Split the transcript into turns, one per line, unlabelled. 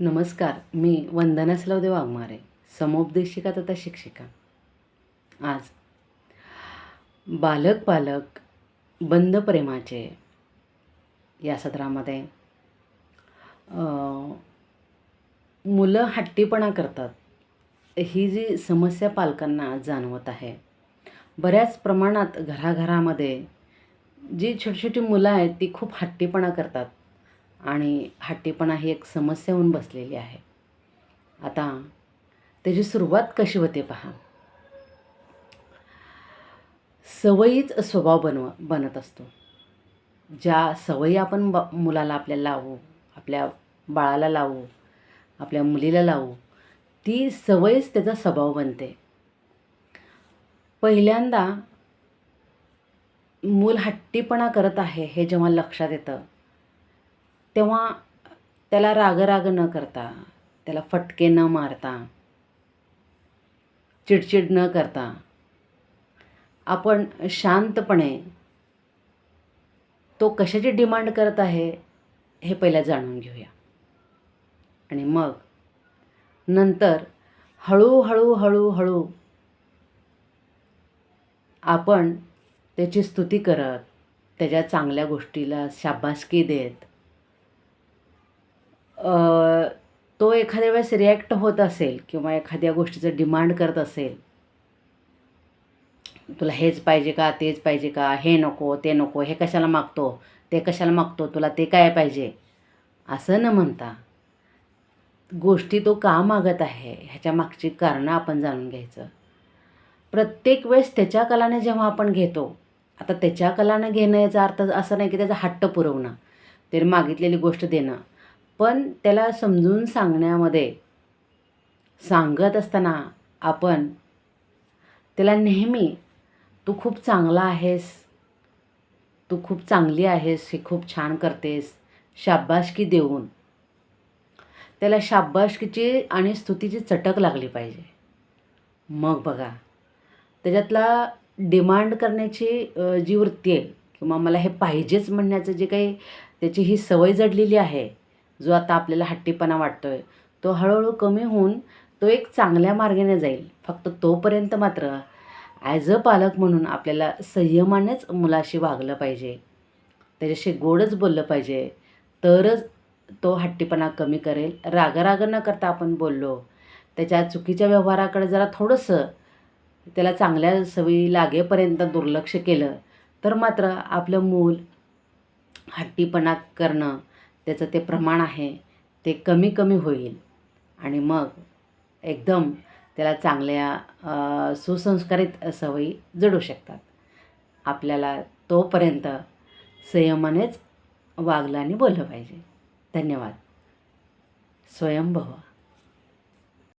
नमस्कार मी वंदना सलवदे वाघमारे समोपदेशिका तथा शिक्षिका. आज बालक पालक बंद प्रेमाचे या सत्रामध्ये मुलं हट्टीपणा करतात ही जी समस्या पालकांना जाणवत आहे बऱ्याच प्रमाणात घराघरामध्ये जी छोटी छोटी मुलं आहेत ती खूप हट्टीपणा करतात. आणि हट्टीपणा ही एक समस्या होऊन बसलेली आहे. आता त्याची सुरुवात कशी होते पहा. सवयीच स्वभाव बनव बनत असतो. ज्या सवयी आपण ब मुलाला आपल्या लावू आपल्या बाळाला लावू आपल्या मुलीला लावू ती सवयच त्याचा स्वभाव बनते. पहिल्यांदा मूल हट्टीपणा करत आहे हे जेव्हा लक्षात येतं तेव्हा त्याला रागराग न करता त्याला फटके न मारता चिडचिड न करता आपण शांतपणे तो कशाची डिमांड करत आहे हे पहिला जाणून घेऊया. आणि मग नंतर हळूहळू हळूहळू आपण त्याची स्तुती करत त्याच्या चांगल्या गोष्टीला शाबासकी देत तो एखाद्या वेळेस रिॲक्ट होत असेल किंवा एखाद्या गोष्टीचं डिमांड करत असेल तुला हेच पाहिजे का तेच पाहिजे का हे नको ते नको हे कशाला मागतो ते कशाला मागतो तुला ते काय पाहिजे? असं न म्हणता गोष्टी तो का मागत आहे ह्याच्या मागची कारणं आपण जाणून घ्यायचं. प्रत्येक वेळेस त्याच्या कलाने जेव्हा आपण घेतो आता त्याच्या कलानं घेणं याचा अर्थ असं नाही की त्याचा हट्ट पुरवणं त्याने मागितलेली गोष्ट देणं. पण त्याला समजून सांगण्यामध्ये सांगत असताना आपण त्याला नेहमी तू खूप चांगला आहेस. तू खूप चांगली आहेस. हे खूप छान करतेस. शाबासकी देऊन. त्याला शाबासकीची आणि स्तुतीची चटक लागली पाहिजे. मग बघा त्याच्यातला डिमांड करण्याची जी वृत्ती आहे किंवा मला हे पाहिजेच म्हणण्याचं जे काही त्याची ही सवय जडलेली आहे जो आता आपल्याला हट्टीपणा वाटतो आहे तो हळूहळू कमी होऊन तो एक चांगल्या मार्गाने जाईल. फक्त तोपर्यंत मात्र ॲज अ पालक म्हणून आपल्याला संयमानेच मुलाशी वागलं पाहिजे. त्याच्याशी गोडच बोललं पाहिजे. तरच तो हट्टीपणा कमी करेल. रागराग न करता आपण बोललो त्याच्या चुकीच्या व्यवहाराकडे जरा थोडंसं त्याला चांगल्या सवयी लागेपर्यंत दुर्लक्ष केलं तर मात्र आपलं मूल हट्टीपणा करणं त्याचं ते प्रमाण आहे ते कमी कमी होईल. आणि मग एकदम त्याला चांगल्या सुसंस्कारित सवयी जडू शकतात. आपल्याला तोपर्यंत संयमानेच वागलं आणि बोललं पाहिजे. धन्यवाद. स्वयंभव.